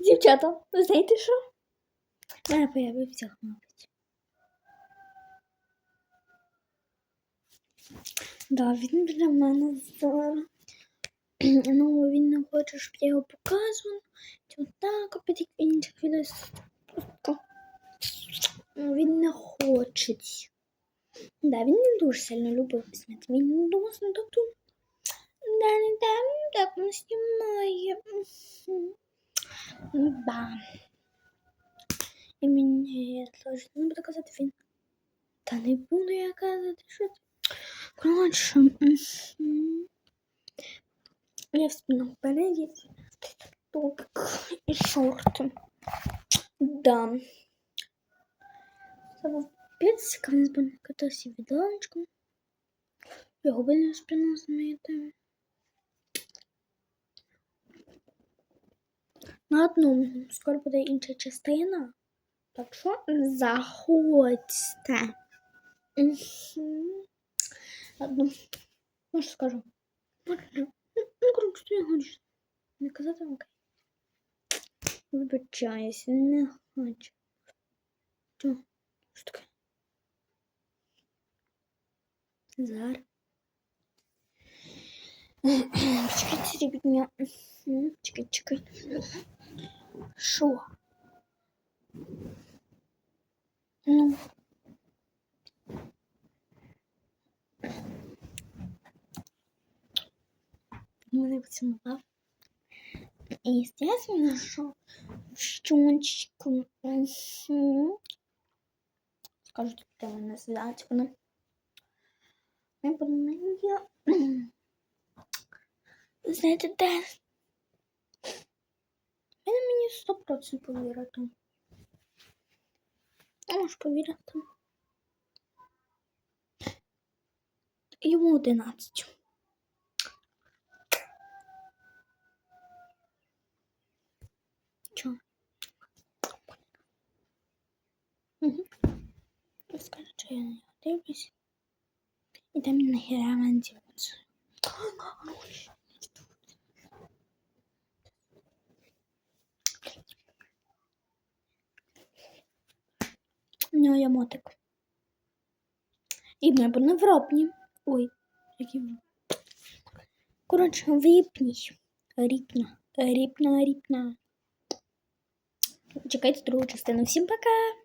Дівчата, ви знаєте що? У мене появився хлопець. Да, він для мене зараз. Ну, він не хоче, щоб я його показувала. Отак, а потім в інших відео. Просто. Ну, Він не хоче. Да, він не дуже сильно любив знімати. Він дуже так тут. Да, не да, так не знімає. Да. І мені теж не буду казати він. Та не буду я казати, що це. Коротше. Я в спину впереді. Топик і шорти. Да. Це був піцик, він з мене катався відланочком. Його не спину На одному скоро буде інша частина. Так що заходьте. Ладно, може скажу. Ну, коротше, ти не хочеш. Не казати окей. Вибачаюсь, не хочу. Що? Що таке? Зараз. Чекайте, ребятня. Мгм, Чекай, чекай. Що? Ну. Мене. І естественно, що в щончику. Мгм. Скажу, воно. Ми будемо я. Ви знаєте, де? Ви на мені 100% повірите. А може повірити. Йому 11. Чо? Угу. Скажу, що я на нього дивлюсь. І там мене дивиться. У нього є мотик. І ми були в ропні. Ой, який. Коротше, в ріпні. Ріпна. Ріпна, ріпна. Чекайте другу частину. Всім пока!